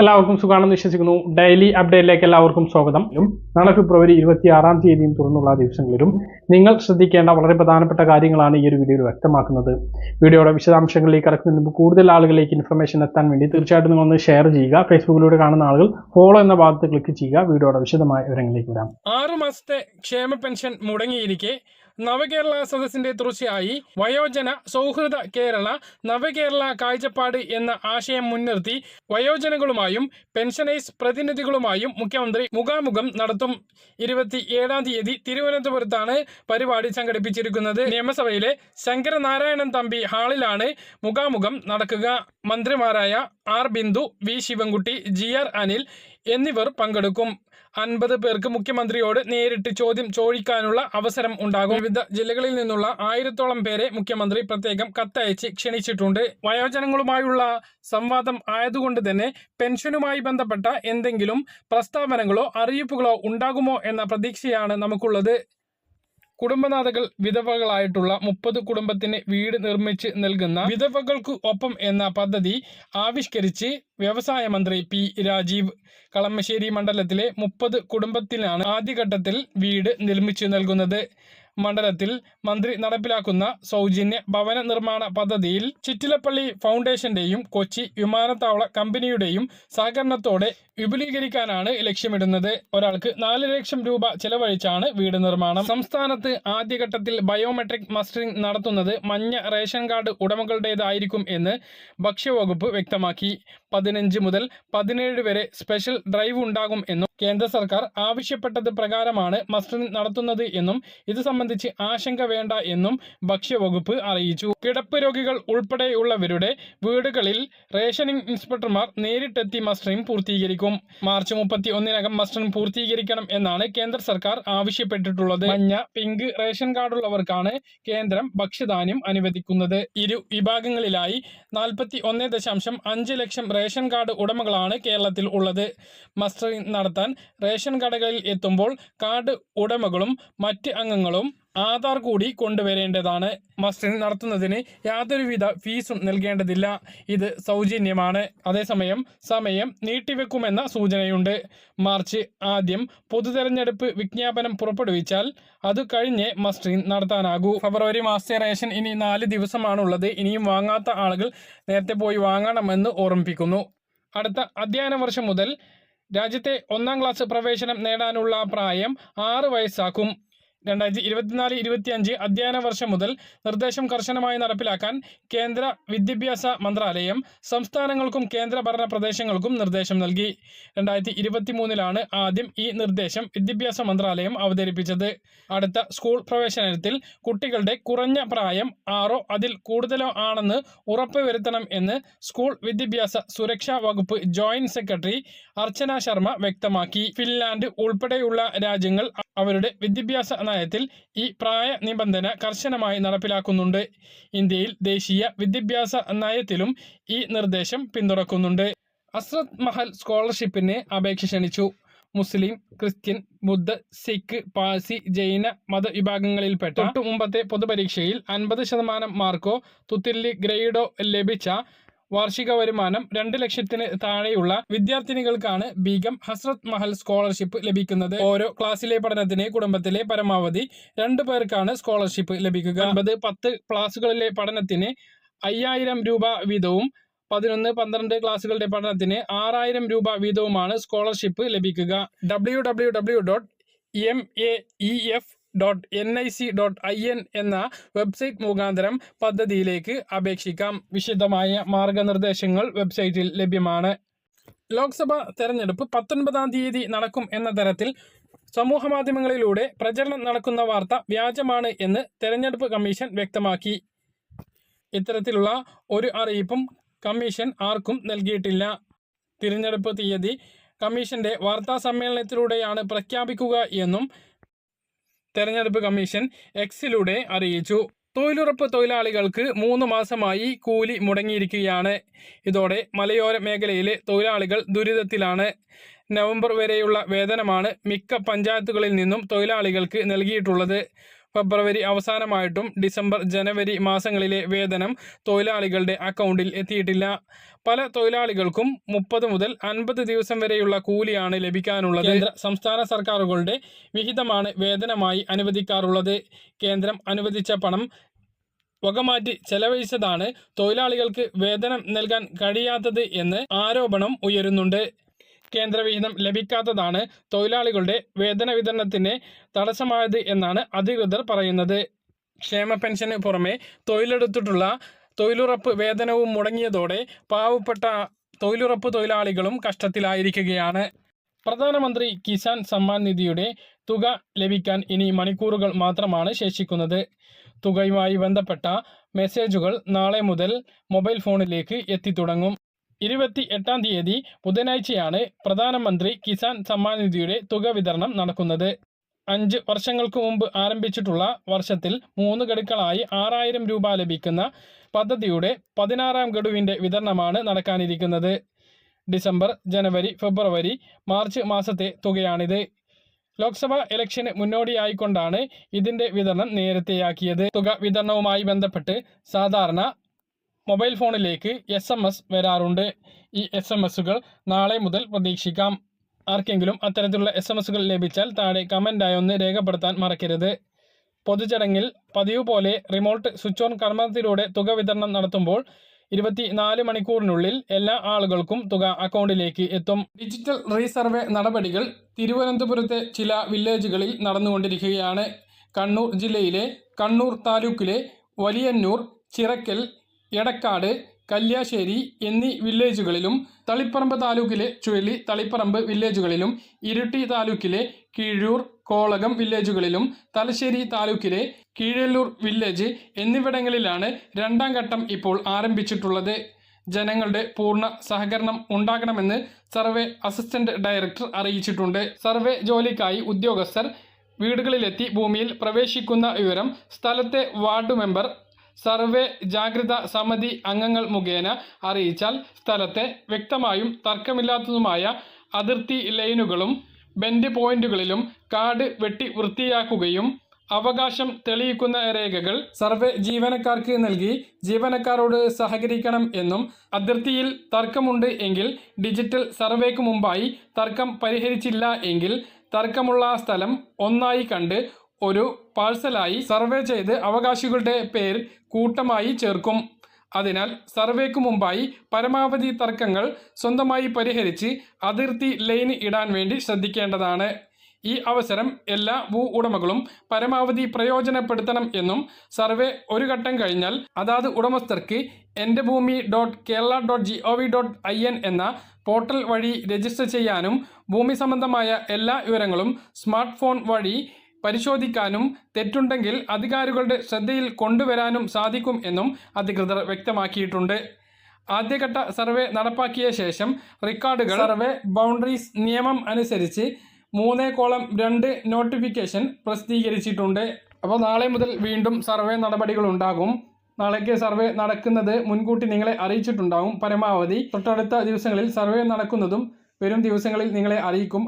എല്ലാവർക്കും സുഖാണെന്ന് വിശ്വസിക്കുന്നു. ഡെയിലി അപ്ഡേറ്റിലേക്ക് എല്ലാവർക്കും സ്വാഗതം. നാളെ ഫെബ്രുവരി ഇരുപത്തി ആറാം തീയതിയും തുറന്നുള്ള ദിവസങ്ങളിലും നിങ്ങൾ ശ്രദ്ധിക്കേണ്ട വളരെ പ്രധാനപ്പെട്ട കാര്യങ്ങളാണ് ഈ ഒരു വീഡിയോയിൽ വ്യക്തമാക്കുന്നത്. വീഡിയോയുടെ വിശദാംശങ്ങളിലേക്ക് കടക്കുന്നതിന് മുമ്പ് കൂടുതൽ ആളുകളിലേക്ക് ഇൻഫർമേഷൻ എത്താൻ വേണ്ടി തീർച്ചയായിട്ടും നിങ്ങൾ ഒന്ന് ഷെയർ ചെയ്യുക. ഫേസ്ബുക്കിലൂടെ കാണുന്ന ആളുകൾ ഫോളോ എന്ന ഭാഗത്ത് ക്ലിക്ക് ചെയ്യുക. വീഡിയോയുടെ വിശദമായ വിവരങ്ങളിലേക്ക് വരാം. ആറ് മാസത്തെ ക്ഷേമ പെൻഷൻ മുടങ്ങിയിരിക്കെ. നവകേരള സദസ്സിന്റെ തുടർച്ചയായി വയോജന സൗഹൃദ കേരള നവകേരള കാഴ്ചപ്പാട് എന്ന ആശയം മുൻനിർത്തി വയോജനങ്ങളുമായും പെൻഷനേഴ്സ് പ്രതിനിധികളുമായും മുഖ്യമന്ത്രി മുഖാമുഖം നടത്തും. ഇരുപത്തി ഏഴാം തീയതി തിരുവനന്തപുരത്താണ് പരിപാടി സംഘടിപ്പിച്ചിരിക്കുന്നത്. നിയമസഭയിലെ ശങ്കരനാരായണൻ തമ്പി ഹാളിലാണ് മുഖാമുഖം നടക്കുക. മന്ത്രിമാരായ R Bindu V Sivankutty G R Anil എന്നിവർ പങ്കെടുക്കും. അൻപത് പേർക്ക് മുഖ്യമന്ത്രിയോട് നേരിട്ട് ചോദ്യം ചോദിക്കാനുള്ള അവസരം ഉണ്ടാകും. വിവിധ ജില്ലകളിൽ നിന്നുള്ള ആയിരത്തോളം പേരെ മുഖ്യമന്ത്രി പ്രത്യേകം കത്തയച്ച് ക്ഷണിച്ചിട്ടുണ്ട്. വയോജനങ്ങളുമായുള്ള സംവാദം ആയതുകൊണ്ട് തന്നെ പെൻഷനുമായി ബന്ധപ്പെട്ട എന്തെങ്കിലും പ്രസ്താവനകളോ അറിയിപ്പുകളോ ഉണ്ടാകുമോ എന്ന പ്രതീക്ഷയാണ് നമുക്കുള്ളത്. കുടുംബനാഥകൾ വിധവകളായിട്ടുള്ള മുപ്പത് കുടുംബത്തിന് വീട് നിർമ്മിച്ച് നൽകുന്ന വിധവകൾക്ക് ഒപ്പം എന്ന പദ്ധതി ആവിഷ്കരിച്ച് വ്യവസായ മന്ത്രി പി രാജീവ് കളമശ്ശേരി മണ്ഡലത്തിലെ മുപ്പത് കുടുംബത്തിനാണ് ആദ്യഘട്ടത്തിൽ വീട് നിർമ്മിച്ചു നൽകുന്നത്. മണ്ഡലത്തിൽ മന്ത്രി നടപ്പിലാക്കുന്ന സൗജന്യ ഭവന നിർമ്മാണ പദ്ധതിയിൽ ചിറ്റിലപ്പള്ളി ഫൗണ്ടേഷന്റെയും കൊച്ചി വിമാനത്താവള കമ്പനിയുടെയും സഹകരണത്തോടെ വിപുലീകരിക്കാനാണ് ലക്ഷ്യമിടുന്നത്. ഒരാൾക്ക് നാല് ലക്ഷം രൂപ ചെലവഴിച്ചാണ് വീട് നിർമ്മാണം. സംസ്ഥാനത്ത് ആദ്യഘട്ടത്തിൽ ബയോമെട്രിക് മസ്റ്ററിംഗ് നടത്തുന്നത് മഞ്ഞ റേഷൻ കാർഡ് ഉടമകളുടേതായിരിക്കും എന്ന് ഭക്ഷ്യവകുപ്പ് വ്യക്തമാക്കി. പതിനഞ്ച് മുതൽ പതിനേഴ് വരെ സ്പെഷ്യൽ ഡ്രൈവ് ഉണ്ടാകും എന്നും കേന്ദ്ര സർക്കാർ ആവശ്യപ്പെട്ടത് പ്രകാരമാണ് മസ്റ്ററിംഗ് നടത്തുന്നത് എന്നും ഇത് സംബന്ധിച്ച് ആശങ്ക വേണ്ട എന്നും ഭക്ഷ്യവകുപ്പ് അറിയിച്ചു. കിടപ്പ് രോഗികൾ ഉൾപ്പെടെയുള്ളവരുടെ വീടുകളിൽ റേഷനിംഗ് ഇൻസ്പെക്ടർമാർ നേരിട്ടെത്തി മസ്റ്ററിംഗ് പൂർത്തീകരിക്കും. മാർച്ച് മുപ്പത്തി ഒന്നിനകം മസ്റ്റൺ പൂർത്തീകരിക്കണം എന്നാണ് കേന്ദ്ര സർക്കാർ ആവശ്യപ്പെട്ടിട്ടുള്ളത്. മഞ്ഞ പിങ്ക് റേഷൻ കാർഡുള്ളവർക്കാണ് കേന്ദ്രം ഭക്ഷ്യധാന്യം അനുവദിക്കുന്നത്. ഇരു വിഭാഗങ്ങളിലായി നാൽപ്പത്തി ഒന്ന് ദശാംശം അഞ്ച് ലക്ഷം റേഷൻ കാർഡ് ഉടമകളാണ് കേരളത്തിൽ ഉള്ളത്. മസ്റ്ററിംഗ് നടത്താൻ റേഷൻ കടകളിൽ എത്തുമ്പോൾ കാർഡ് ഉടമകളും മറ്റ് അംഗങ്ങളും ആധാർ കൂടി കൊണ്ടുവരേണ്ടതാണ്. മസ്റ്റിൽ നടത്തുന്നതിന് യാതൊരുവിധ ഫീസും നൽകേണ്ടതില്ല. ഇത് സൗജന്യമാണ്. അതേസമയം സമയം നീട്ടിവെക്കുമെന്ന സൂചനയുണ്ട്. മാർച്ച് ആദ്യം പൊതുതെരഞ്ഞെടുപ്പ് വിജ്ഞാപനം പുറപ്പെടുവിച്ചാൽ അത് കഴിഞ്ഞേ മസ്റ്ററിംഗ് നടത്താനാകൂ. ഫെബ്രുവരി മാസത്തെ റേഷൻ ഇനി നാല് ദിവസമാണുള്ളത്. ഇനിയും വാങ്ങാത്ത ആളുകൾ നേരത്തെ പോയി വാങ്ങണമെന്ന് ഓർമ്മിപ്പിക്കുന്നു. അടുത്ത അധ്യയന വർഷം മുതൽ രാജ്യത്തെ ഒന്നാം ക്ലാസ് പ്രവേശനം നേടാനുള്ള പ്രായം ആറ് വയസ്സാക്കും. രണ്ടായിരത്തി ഇരുപത്തിനാല് ഇരുപത്തിയഞ്ച് അധ്യയന വർഷം മുതൽ നിർദ്ദേശം കർശനമായി നടപ്പിലാക്കാൻ കേന്ദ്ര വിദ്യാഭ്യാസ മന്ത്രാലയം സംസ്ഥാനങ്ങൾക്കും കേന്ദ്രഭരണ പ്രദേശങ്ങൾക്കും നിർദ്ദേശം നൽകി. രണ്ടായിരത്തി ഇരുപത്തി മൂന്നിലാണ് ആദ്യം ഈ നിർദ്ദേശം വിദ്യാഭ്യാസ മന്ത്രാലയം അവതരിപ്പിച്ചത്. അടുത്ത സ്കൂൾ പ്രവേശനത്തിൽ കുട്ടികളുടെ കുറഞ്ഞ പ്രായം ആറോ അതിൽ കൂടുതലോ ആണെന്ന് ഉറപ്പുവരുത്തണം എന്ന് സ്കൂൾ വിദ്യാഭ്യാസ സുരക്ഷാ വകുപ്പ് ജോയിന്റ് സെക്രട്ടറി അർച്ചന ശർമ്മ വ്യക്തമാക്കി. ഫിൻലാൻഡ് ഉൾപ്പെടെയുള്ള രാജ്യങ്ങൾ അവരുടെ വിദ്യാഭ്യാസ നയത്തിൽ ഈ പ്രായ നിബന്ധന കർശനമായി നടപ്പിലാക്കുന്നുണ്ട്. ഇന്ത്യയിൽ ദേശീയ വിദ്യാഭ്യാസ നയത്തിലും ഈ നിർദ്ദേശം പിന്തുണക്കുന്നുണ്ട് അസ്രത് മഹൽ സ്കോളർഷിപ്പിന് അപേക്ഷ ക്ഷണിച്ചു. മുസ്ലിം ക്രിസ്ത്യൻ ബുദ്ധ സിഖ് പാഴ്സി ജൈന മതവിഭാഗങ്ങളിൽപ്പെട്ട തൊട്ടു മുമ്പത്തെ പൊതുപരീക്ഷയിൽ അൻപത് ശതമാനം മാർക്കോ തുത്തില്ലി ഗ്രേഡോ ലഭിച്ച വാർഷിക വരുമാനം രണ്ട് ലക്ഷത്തിന് താഴെയുള്ള വിദ്യാർത്ഥിനികൾക്കാണ് ബീഗം ഹസ്രത് മഹൽ സ്കോളർഷിപ്പ് ലഭിക്കുന്നത്. ഓരോ ക്ലാസ്സിലെ പഠനത്തിന് കുടുംബത്തിലെ പരമാവധി രണ്ടു പേർക്കാണ് സ്കോളർഷിപ്പ് ലഭിക്കുക. അൻപത് പത്ത് ക്ലാസ്സുകളിലെ പഠനത്തിന് അയ്യായിരം രൂപ വീതവും പതിനൊന്ന് പന്ത്രണ്ട് ക്ലാസ്സുകളുടെ പഠനത്തിന് ആറായിരം രൂപ വീതവുമാണ് സ്കോളർഷിപ്പ് ലഭിക്കുക. W W W dot M A E F dot N I C dot I N എന്ന വെബ്സൈറ്റ് മുഖാന്തരം പദ്ധതിയിലേക്ക് അപേക്ഷിക്കാം. വിശദമായ മാർഗനിർദ്ദേശങ്ങൾ വെബ്സൈറ്റിൽ ലഭ്യമാണ്. ലോക്സഭാ തെരഞ്ഞെടുപ്പ് പത്തൊൻപതാം തീയതി നടക്കും എന്ന തരത്തിൽ സമൂഹ മാധ്യമങ്ങളിലൂടെ പ്രചരണം നടക്കുന്ന വാർത്ത വ്യാജമാണ് എന്ന് തെരഞ്ഞെടുപ്പ് കമ്മീഷൻ വ്യക്തമാക്കി. ഇത്തരത്തിലുള്ള ഒരു അറിയിപ്പും കമ്മീഷൻ ആർക്കും നൽകിയിട്ടില്ല. തിരഞ്ഞെടുപ്പ് തീയതി കമ്മീഷന്റെ വാർത്താ സമ്മേളനത്തിലൂടെയാണ് പ്രഖ്യാപിക്കുക എന്നും തെരഞ്ഞെടുപ്പ് കമ്മീഷൻ എക്സിലൂടെ അറിയിച്ചു. തൊഴിലുറപ്പ് തൊഴിലാളികൾക്ക് മൂന്ന് മാസമായി കൂലി മുടങ്ങിയിരിക്കുകയാണ്. ഇതോടെ മലയോര മേഖലയിലെ തൊഴിലാളികൾ ദുരിതത്തിലാണ്. നവംബർ വരെയുള്ള വേതനമാണ് മിക്ക പഞ്ചായത്തുകളിൽ നിന്നും തൊഴിലാളികൾക്ക് നൽകിയിട്ടുള്ളത്. ഫെബ്രുവരി അവസാനമായിട്ടും ഡിസംബർ ജനുവരി മാസങ്ങളിലെ വേതനം തൊഴിലാളികളുടെ അക്കൗണ്ടിൽ എത്തിയിട്ടില്ല. പല തൊഴിലാളികൾക്കും മുപ്പത് മുതൽ അൻപത് ദിവസം വരെയുള്ള കൂലിയാണ് ലഭിക്കാനുള്ളത്. കേന്ദ്ര സംസ്ഥാന സർക്കാരുകളുടെ വിഹിതമാണ് വേതനമായി അനുവദിക്കാറുള്ളത്. കേന്ദ്രം അനുവദിച്ച പണം വകമാറ്റി ചെലവഴിച്ചതാണ് തൊഴിലാളികൾക്ക് വേതനം നൽകാൻ കഴിയാത്തത് എന്ന് ആരോപണം ഉയരുന്നുണ്ട്. കേന്ദ്രവിഹിതം ലഭിക്കാത്തതാണ് തൊഴിലാളികളുടെ വേതന വിതരണത്തിന് തടസ്സമായത് എന്നാണ് അധികൃതർ പറയുന്നത്. ക്ഷേമ പെൻഷന് പുറമെ തൊഴിലെടുത്തിട്ടുള്ള തൊഴിലുറപ്പ് വേതനവും മുടങ്ങിയതോടെ പാവപ്പെട്ട തൊഴിലുറപ്പ് തൊഴിലാളികളും കഷ്ടത്തിലായിരിക്കുകയാണ്. പ്രധാനമന്ത്രി കിസാൻ സമ്മാൻ നിധിയുടെ തുക ലഭിക്കാൻ ഇനി മണിക്കൂറുകൾ മാത്രമാണ് ശേഷിക്കുന്നത്. തുകയുമായി ബന്ധപ്പെട്ട മെസ്സേജുകൾ നാളെ മുതൽ മൊബൈൽ ഫോണിലേക്ക് എത്തിത്തുടങ്ങും. ഇരുപത്തി എട്ടാം തീയതി ബുധനാഴ്ചയാണ് പ്രധാനമന്ത്രി കിസാൻ സമ്മാൻ നിധിയുടെ തുക വിതരണം നടക്കുന്നത്. അഞ്ച് വർഷങ്ങൾക്ക് മുമ്പ് ആരംഭിച്ചിട്ടുള്ള വർഷത്തിൽ മൂന്ന് ഗഡുക്കളായി ആറായിരം രൂപ ലഭിക്കുന്ന പദ്ധതിയുടെ പതിനാറാം ഗഡുവിന്റെ വിതരണമാണ് നടക്കാനിരിക്കുന്നത്. ഡിസംബർ ജനുവരി ഫെബ്രുവരി മാർച്ച് മാസത്തെ തുകയാണിത്. ലോക്സഭാ ഇലക്ഷന് മുന്നോടിയായിക്കൊണ്ടാണ് ഇതിന്റെ വിതരണം നേരത്തെയാക്കിയത്. തുക വിതരണവുമായി ബന്ധപ്പെട്ട് സാധാരണ മൊബൈൽ ഫോണിലേക്ക് എസ് എം എസ് വരാറുണ്ട്. ഈ എസ് എം എസുകൾ നാളെ മുതൽ പ്രതീക്ഷിക്കാം. ആർക്കെങ്കിലും അത്തരത്തിലുള്ള എസ് എം എസുകൾ ലഭിച്ചാൽ താഴെ കമന്റായി ഒന്ന് രേഖപ്പെടുത്താൻ മറക്കരുത്. പൊതുചടങ്ങിൽ പതിവ് പോലെ റിമോട്ട് സ്വിച്ച് ഓൺ കർമ്മത്തിലൂടെ തുക വിതരണം നടത്തുമ്പോൾ ഇരുപത്തി നാല് മണിക്കൂറിനുള്ളിൽ എല്ലാ ആളുകൾക്കും തുക അക്കൗണ്ടിലേക്ക് എത്തും. ഡിജിറ്റൽ റീസർവേ നടപടികൾ തിരുവനന്തപുരത്തെ ചില വില്ലേജുകളിൽ നടന്നുകൊണ്ടിരിക്കുകയാണ്. കണ്ണൂർ ജില്ലയിലെ കണ്ണൂർ താലൂക്കിലെ വലിയന്നൂർ ചിറക്കൽ എടക്കാട് കല്യാശ്ശേരി എന്നീ വില്ലേജുകളിലും തളിപ്പറമ്പ് താലൂക്കിലെ ചുഴലി തളിപ്പറമ്പ് വില്ലേജുകളിലും ഇരുട്ടി താലൂക്കിലെ കീഴൂർ കോളകം വില്ലേജുകളിലും തലശ്ശേരി താലൂക്കിലെ കീഴല്ലൂർ വില്ലേജ് എന്നിവിടങ്ങളിലാണ് രണ്ടാം ഘട്ടം ഇപ്പോൾ ആരംഭിച്ചിട്ടുള്ളത്. ജനങ്ങളുടെ പൂർണ സഹകരണം ഉണ്ടാകണമെന്ന് സർവേ അസിസ്റ്റന്റ് ഡയറക്ടർ അറിയിച്ചിട്ടുണ്ട്. സർവേ ജോലിക്കായി ഉദ്യോഗസ്ഥർ വീടുകളിലെത്തി ഭൂമിയിൽ പ്രവേശിക്കുന്ന വിവരം സ്ഥലത്തെ വാർഡ് മെമ്പർ സർവേ ജാഗ്രത സമിതി അംഗങ്ങൾ മുഖേന അറിയിച്ചാൽ സ്ഥലത്തെ വ്യക്തമായും തർക്കമില്ലാത്തതുമായ അതിർത്തി ലൈനുകളും ബെൻഡ് പോയിന്റുകളിലും കാട് വെട്ടി വൃത്തിയാക്കുകയും അവകാശം തെളിയിക്കുന്ന രേഖകൾ സർവേ ജീവനക്കാർക്ക് നൽകി ജീവനക്കാരോട് സഹകരിക്കണം എന്നും അതിർത്തിയിൽ തർക്കമുണ്ട് എങ്കിൽ ഡിജിറ്റൽ സർവേക്ക് മുമ്പായി തർക്കം പരിഹരിച്ചില്ല എങ്കിൽ തർക്കമുള്ള സ്ഥലം ഒന്നായി കണ്ട് ഒരു പാഴ്സലായി സർവേ ചെയ്ത് അവകാശികളുടെ പേര് കൂട്ടമായി ചേർക്കും. അതിനാൽ സർവേക്ക് മുമ്പായി പരമാവധി തർക്കങ്ങൾ സ്വന്തമായി പരിഹരിച്ച് അതിർത്തി ലൈൻ ഇടാൻ വേണ്ടി ശ്രദ്ധിക്കേണ്ടതാണ്. ഈ അവസരം എല്ലാ ഭൂ ഉടമകളും പരമാവധി പ്രയോജനപ്പെടുത്തണം എന്നും സർവേ ഒരു ഘട്ടം കഴിഞ്ഞാൽ അതാത് ഉടമസ്ഥർക്ക് Ente Bhoomi dot Kerala dot G O V dot I N എന്ന പോർട്ടൽ വഴി രജിസ്റ്റർ ചെയ്യാനും ഭൂമി സംബന്ധമായ എല്ലാ വിവരങ്ങളും സ്മാർട്ട് ഫോൺ വഴി പരിശോധിക്കാനും തെറ്റുണ്ടെങ്കിൽ അധികാരികളുടെ ശ്രദ്ധയിൽ കൊണ്ടുവരാനും സാധിക്കും എന്നും അധികൃതർ വ്യക്തമാക്കിയിട്ടുണ്ട്. ആദ്യഘട്ട സർവേ നടപ്പാക്കിയ ശേഷം റെക്കോർഡുകൾ സർവേ ബൗണ്ടറീസ് നിയമം അനുസരിച്ച് മൂന്നേ കോളം രണ്ട് നോട്ടിഫിക്കേഷൻ പ്രസിദ്ധീകരിച്ചിട്ടുണ്ട്. അപ്പോൾ നാളെ മുതൽ വീണ്ടും സർവേ നടപടികൾ ഉണ്ടാകും. നാളേക്ക് സർവേ നടക്കുന്നത് മുൻകൂട്ടി നിങ്ങളെ അറിയിച്ചിട്ടുണ്ടാകും പരമാവധി തൊട്ടടുത്ത ദിവസങ്ങളിൽ സർവേ നടക്കുന്നതും വരും ദിവസങ്ങളിൽ നിങ്ങളെ അറിയിക്കും.